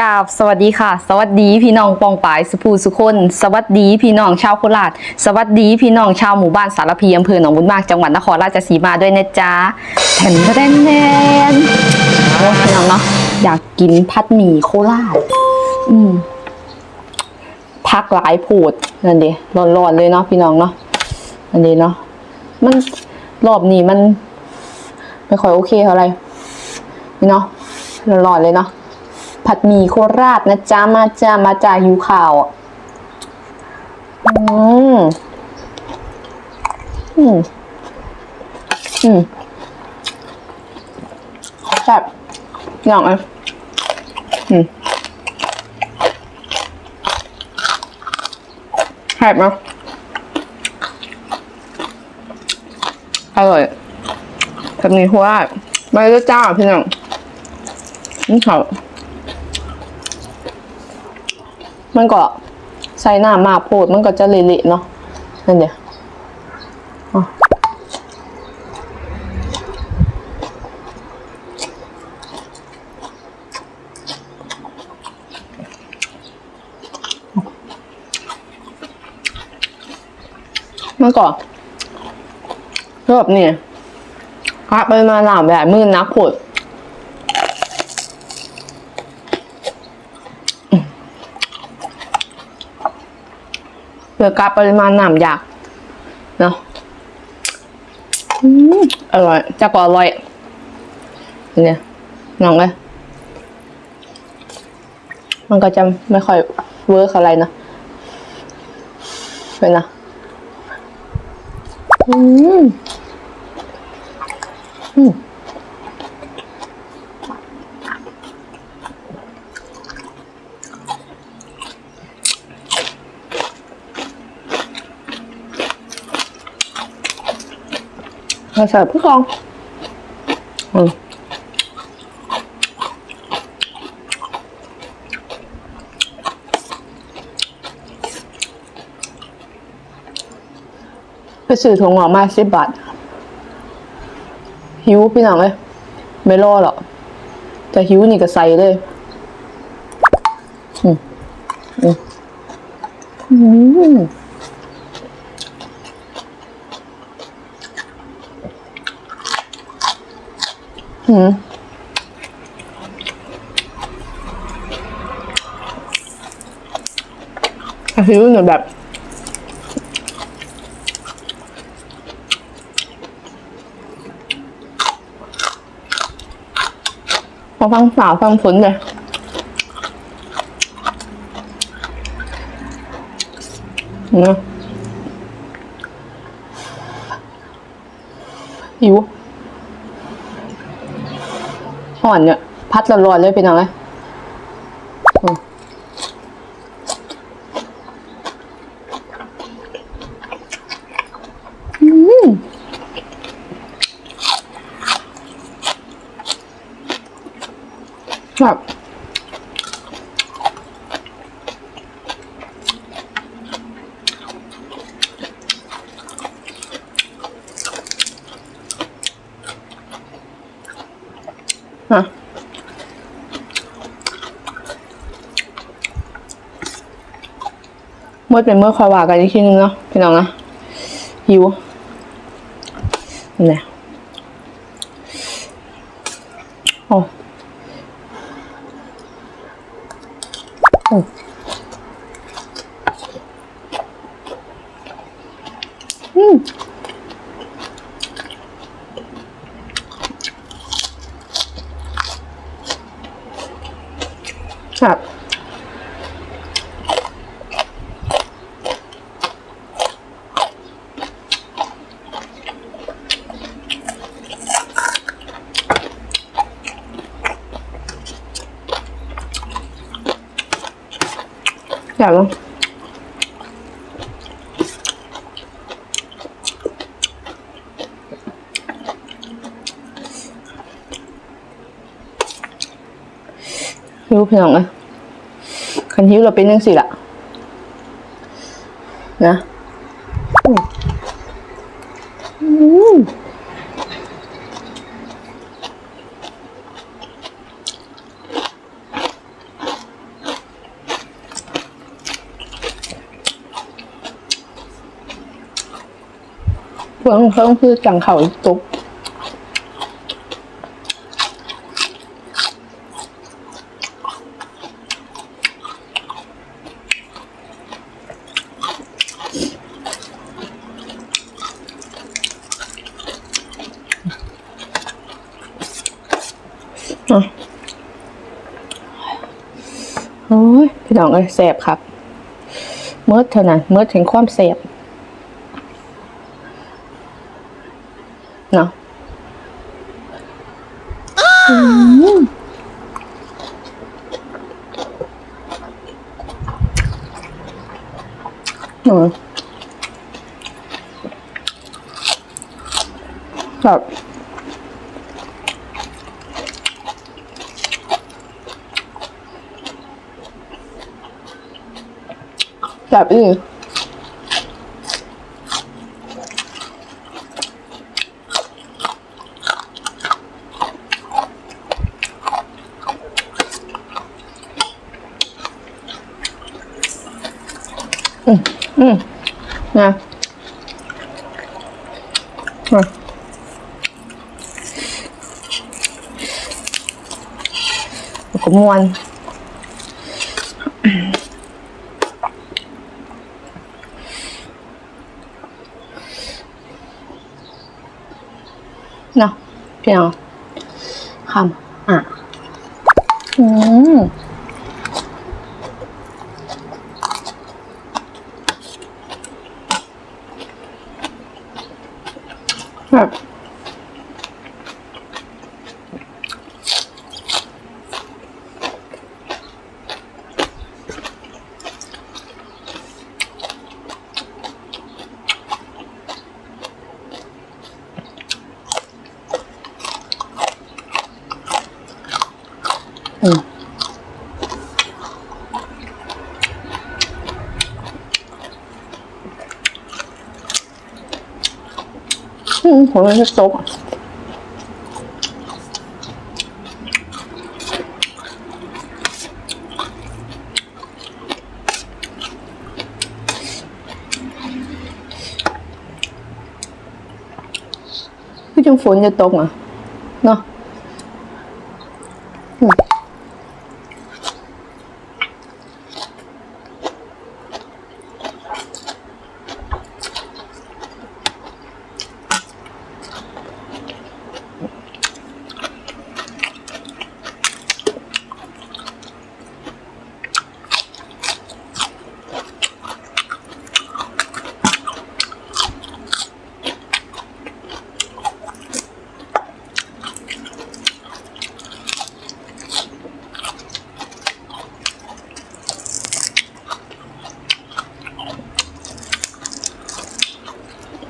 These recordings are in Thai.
กาบสวัสดีค่ะ สวัสดีพี่น้องปองปายสุภูสุคน สวัสดีพี่น้องชาวโคราชสวัสดีพี่น้องชาวหมู่บ้านสารพีอำเภอหนองบุญมากจังหวัดนครราชสีมาด้วยนะจ๊ะแถมแทนแทนโอ้พี่น้องเนาะอยากกินพัดหมี่โคราชอืมพักหลายผูดนั่นดีร้อนๆเลยเนาะพี่น้องเนาะนั่นดีเนาะมันรอบนี้มัน ไม่ค่อยโอเคเท่าไหร่นี่เนาะร้อนๆเลยเนาะ ผัดหมี่โคราชนะจ๊ะมาจ้ามาจ้าหิวข่าวอืมอืมอืมแซ่บอย่างอะอืมแซ่บเนาะอร่อยผัดหมี่โคราชไม่ได้จ้าพี่น้องนี่เขา มันก็ใส่หน้ามาโพดมันก็จะเละๆเนาะนั่นเดียวอะมันก็รอบนี่ครับไปมาหลามแบบมือนักโพด เพื่อกาปริมาณน้ำอยากเนาะอร่อยจะก็อร่อยเนี่ยน้องเลยมันก็จะไม่ค่อยเวิร์กอะไรนะเป็นนะอืมอืม มาใส่ผู้กองอืมไปซื้อถุงออกมาสิบบาท หิวพี่น้องเลยไม่รอหรอกแต่หิวนี่ก็ใส่เลย อืมอืมอืม อืมแต่หิวเนี่ยแบบ พอฟังสาวฟังฝนเลยเนาะหิว ห่อนเนี่ย พัดร้อนๆเลยพี่น้องเลยอืมอืมแบ เมื่อเป็นเมื่อคอยว่ากันอีกทีนึงเนาะพี่น้องนะหิวเนี่ยโอ้โอ้อืมครับ อยากลองหิวพี่น้องเลยคันหิวเราเป็นยังสิละนะอืม อืมพวกเขาต้องคือจังเขาตุกอะโอ้ยพี่น้องเอ้ยแสบครับเมื่อเท่านั้นเมื่อถึงความแสบเนาะอืมอืม แบบแบบอีกอืมนะมา แล้วก็มวนเนาะพี่น้องคำอะ อืมแบบอืม อืมผมมันจะตก พี่จังฝนจะตกอะเนาะอืม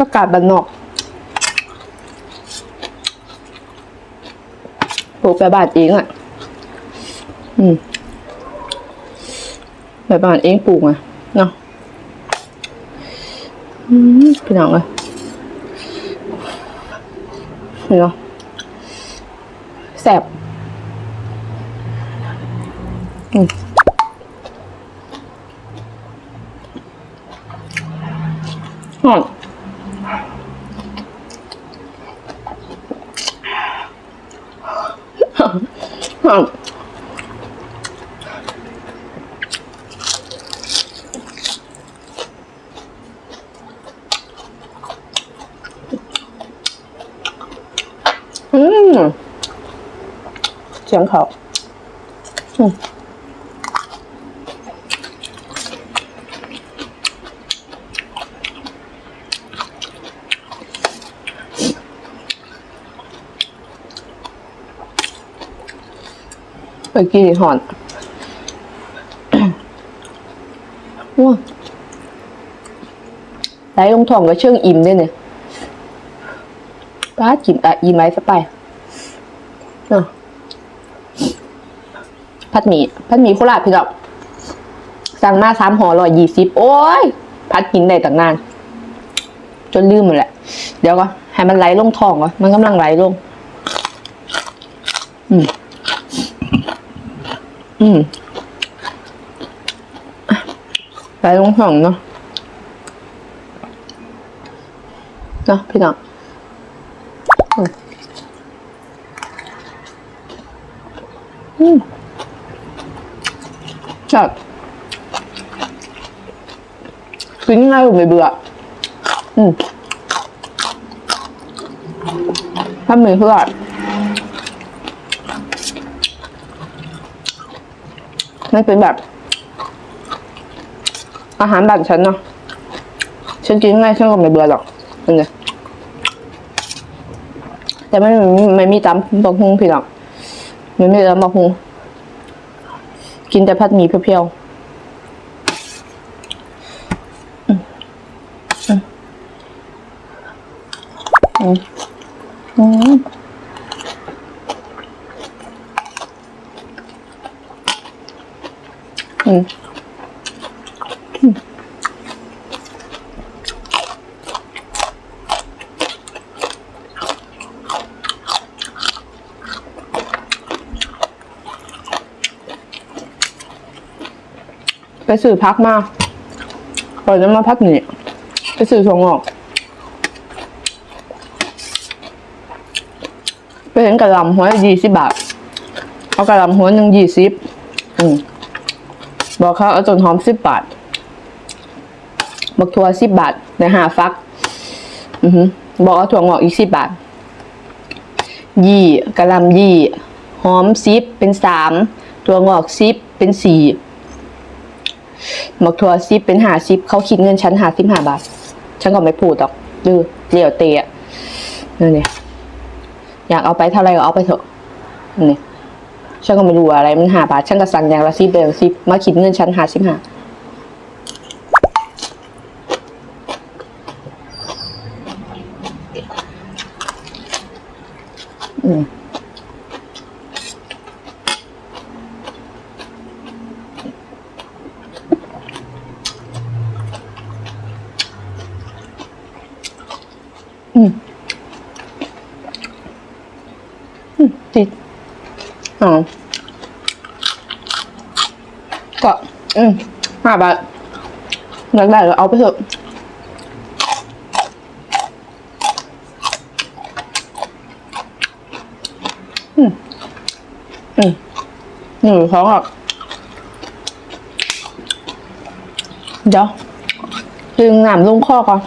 ประกาศบันนอกปลูกแบบบานเองอะ อืมแบบบานเองปลูกอะเนาะอืมพี่น้องเลยนี่เนาะแสบอืมหอม หอมอืมเสียงเขาอืม ไปกี่หอนว้าไหลลงท้องก็เชื่องอิ่มด้วยเนี่ยป้ากินอะอิ่มไหมสไปเนาะพัดหมี่พัดหมี่โคราชพี่ดอก สั่งมาสามห่อร้อยยี่สิบโอ้ยพัดกินได้ตั้งนาน จนลืมหมดแหละ เดี๋ยวก็ให้มันไหลลงท้องก่อนมันกำลังไหลลง อืม อืมไหลลงท้องเนาะเนาะพี่น้องอืมอืมจัดกินง่ายไม่เบื่ออืมถ้ามีเพื่อน ไม่เป็นแบบ อาหารบ้านฉันเนาะฉันกินง่ายฉันก็ไม่เบื่อหรอกนั่นไงแต่ไม่มีไม่มีตำบักฮุงพี่น้องไม่มีตำบักฮุงกินแต่ผัดหมี่เพียวๆอืมอืมอืมอืมอืม ไปซื้อพักมาก่อนจะมาพักนี่ไปซื้อถั่งออก ไปเห็นกระลำหัวยี่สิบบาท เอากระลำหัวหนึ่งยี่สิบอืม บอกเขาเอาจนหอมสิบบาทบักทัวสิบบาทในหาฟักอือหือบอกเอาถั่วงอกอีกสิบบาท ยี่กะลำยี่ หอมซิปเป็นสามถั่วงอกซิปเป็นสี่หมกถั่วซิปเป็นหาซิปเขาคิดเงินฉันหาซิปหาบาท ฉันก็ไม่พูดหรอกดื้อเลี่ยวเตะนั่นนี่อยากเอาไปเท่าไรก็เอาไปเถอะนี่ ฉันก็ไม่รู้อะไรมันหาบาทฉันก็สั่งอย่างละซิบเดียวซิบมาคิดเงินฉันหาซิบหาอืม อืมอืมติด อ๋อก็อืมห้าบาทอยากได้ก็เอาไปเถอะอืมอืมหนูท้องอะเดี๋ยวดึงหน้ำลงคอก่อน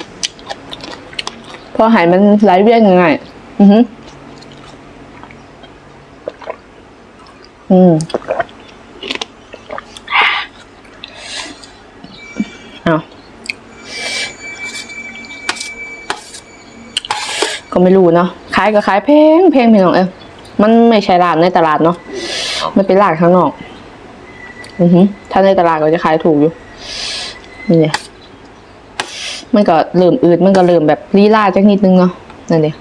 พอหายมันไหลเวียนยังไง อือหือ อืมเอาก็ไม่รู้เนาะขายก็ขายแพงแพงพี่น้องเอ้ยมันไม่ใช่ร้านในตลาดเนาะมันเป็นร้านข้างนอก อือหือถ้าในตลาดก็จะขายถูกอยู่นี่เนี่ยมันก็เริ่มอืดมันก็เริ่มแบบลีลาจักนิดนึงเนาะนั่นเอง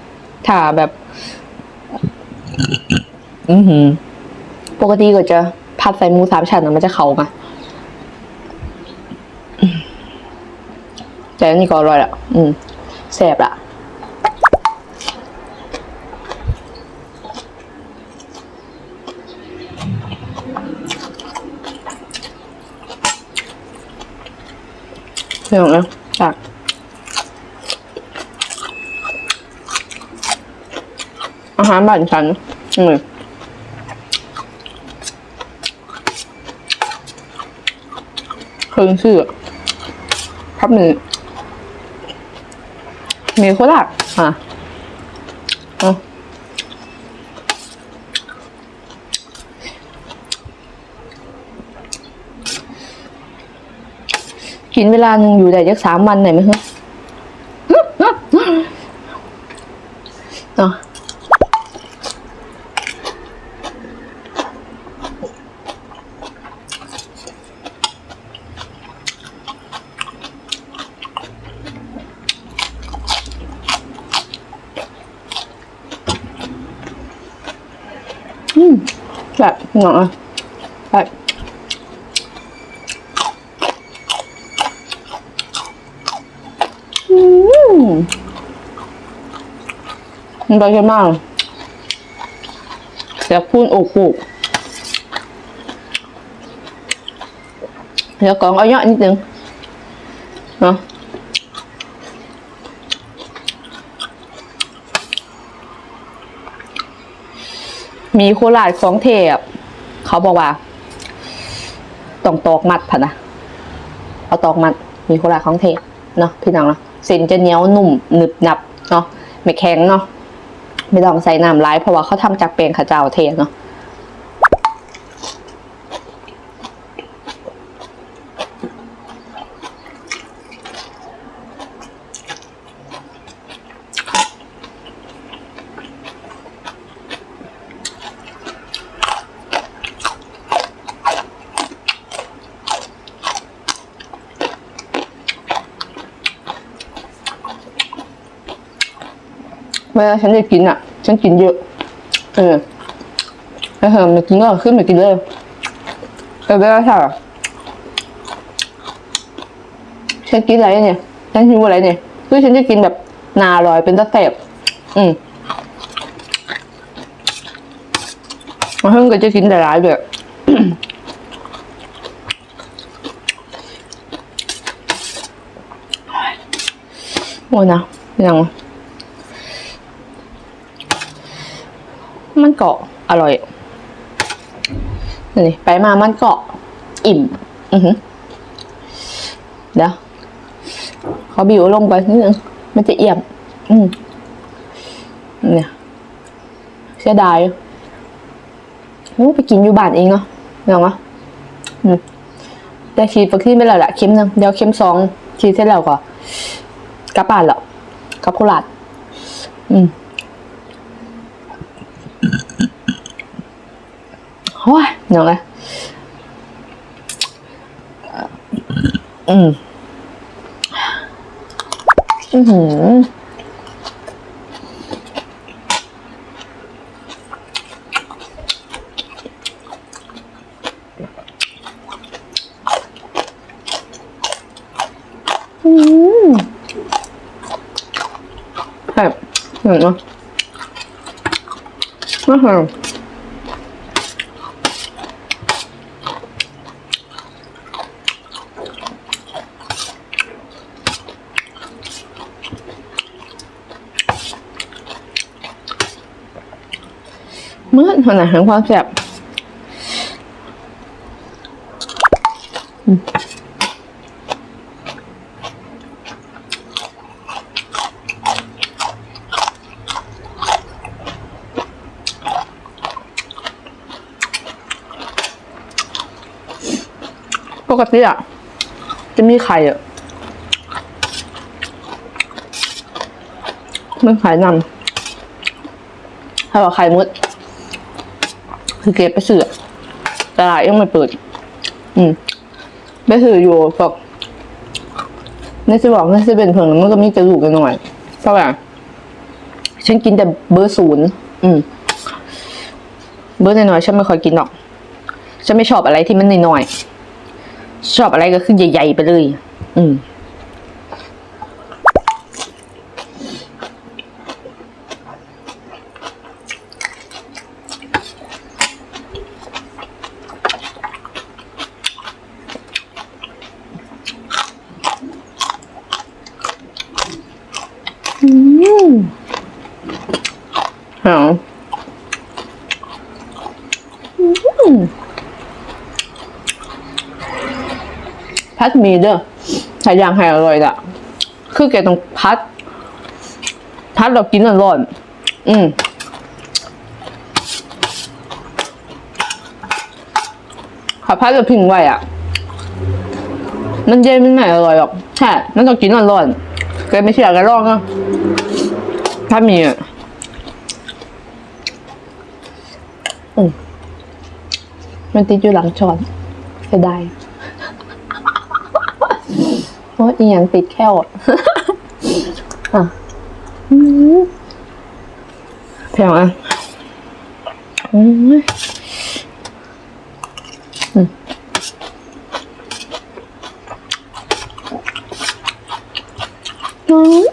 ถ้าแบบ อือหือ ปกติก็จะผัดใส่หมูสามชั้นอะมันจะเข้ากันแต่อันนี้ก็อร่อยละอืมแซ่บละเรื่องนะจาก อาหารบ้านฉันอืม คิงชื่อพับหนึ่งมีโคราชอะเอกินเวลาหนึ่งอยู่ได้ยักสามวันไหนไหมฮะ เนาะปอืมมันไปกันมากเสียพูนอกปุกเดี๋ยวกองเอาเยอะนิดนึงเนาะมีโคลาดของเทป เขาบอกว่าต้องตอกมัดผ่ะนะเอาตอกมัดมีโคราของเทพเนาะพี่น้องเนาะเส้นจะเหนียวนุ่มหนึบหนับเนาะไม่แข็งเนาะไม่ต้องใส่น้ำร้ายเพราะว่าเขาทำจากเปลงข้าวเจ้าเทเนาะ เวลาฉันจะกินอะ ฉันกินเยอะ เออแล้วเธอมากินก็ขึ้นมากินเลยแต่เวลาถ้าฉันกินอะไรเนี่ย ฉันหิวอะไรเนี่ย คือฉันจะกินแบบนาลอยเป็นตะเสบอืมมาเพิ่งก็จะกินแต่ร้ายด้วยโอ้ยนะยัง มันเกาะ อร่อยนี่ไปมามันเกาะอิ่ม อือหือเดี๋ยวขอบิวลงไปนิดนึงมันจะเอี่ยม อืมเนี่ยเสียดายโอ้ไปกินอยู่บ้านเองเนาะเนาะอืมแต่ฉีดวัคซีนไปแล้วแหละเข็มหนึ่งเดี๋ยวเข็มสองฉีดเสร็จแล้วก็กลับบ้านแล้วกลับโคราชอืม โอ้ยเหนียวเลยอืม อือหืออืมแบบ เมื่อขนาดแห่งความแซ่บปกติอะ จะมีไข่อะมันขายนำถ้าว่าไข่มด คือเก็บไปเสือตลาดยังไม่เปิด อืมไปสืออยู่พวกในสบอกในเซเว่นเพิ่งมันก็มีกระดูกกันหน่อยเพราะว่าฉันกินแต่เบอร์ศูนย์อืม เบอร์น้อยๆฉันไม่ค่อยกินหรอก ฉันไม่ชอบอะไรที่มันน้อยๆชอบอะไรก็คือใหญ่ ๆ ไปเลย อืม อืมหอมอืม พัดมีเด้อใส่ยางให้อร่อยละคือแกต้องพัด พัดเรากินร้อนๆอืมขอพัดเราพิงไว้อะ มันเย็นมันไม่อร่อยหรอก ใช่ มันต้องกินร้อนๆแกไม่เชื่อแกลองอะถ้ามีอะอืม มันติดอยู่หลังช้อนเสียดายเพราะอีหยังติดแค่วอะอะอืมแถวอะอืมอืมอืม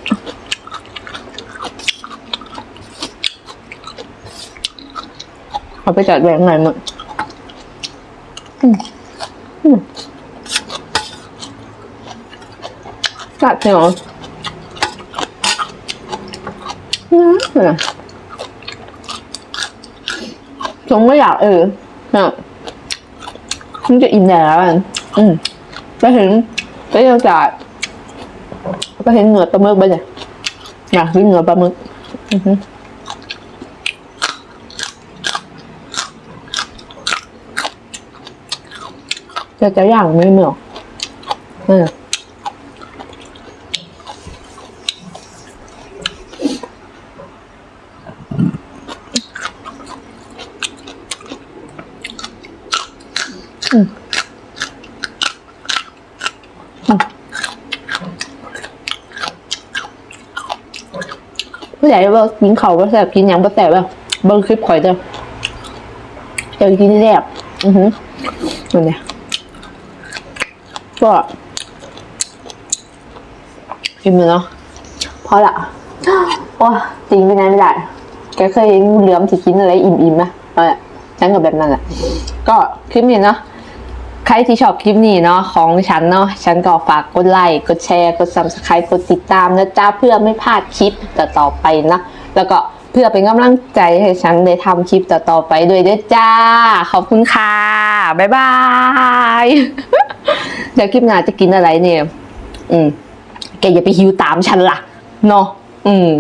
เอาไปจัดแหวนไหนหมดอืมอื มจัดเหรอนะชมก็อยากเออนี่ยมันจะอิ่มแล้วอืมไปเห็นไปยังจ่ายไปเห็นเหนือปลาหมึกไปเนี่ยอยากกินเหนือปลาหมึก อือ จะจะอย่างไม่เหมือกเออผู้ใหญ่ว่ากินเขาวบ่แสบกินหยังบ่แสบแบบเบิ่งคลิปข่อยเด้อเจอกินแซ่บอือหือนั่นเนี่ย ก็กินไปเนาะพอละโอ้ยจริงไปไหนไม่ได้ แกเคยเห็นงูเหลือมที่กินอะไรอิ่มๆไหมเออฉันกับแบบนั้นแหละก็คลิปนี้เนาะใครที่ชอบคลิปนี้เนาะของฉันเนาะฉันก็ฝากกดไลค์กดแชร์กด subscribe กดติดตามนะจ๊ะเพื่อไม่พลาดคลิปต่อๆไปนะแล้วก็ เพื่อเป็นกำลังใจให้ฉันได้ทำคลิปต่อๆไปด้วยด้วยจ้า ขอบคุณค่ะ บ๊ายบาย เดี๋ยวคลิปหน้าจะกินอะไรเนี่ย อืม แกอย่าไปหิวตามฉันล่ะ เนาะ อืม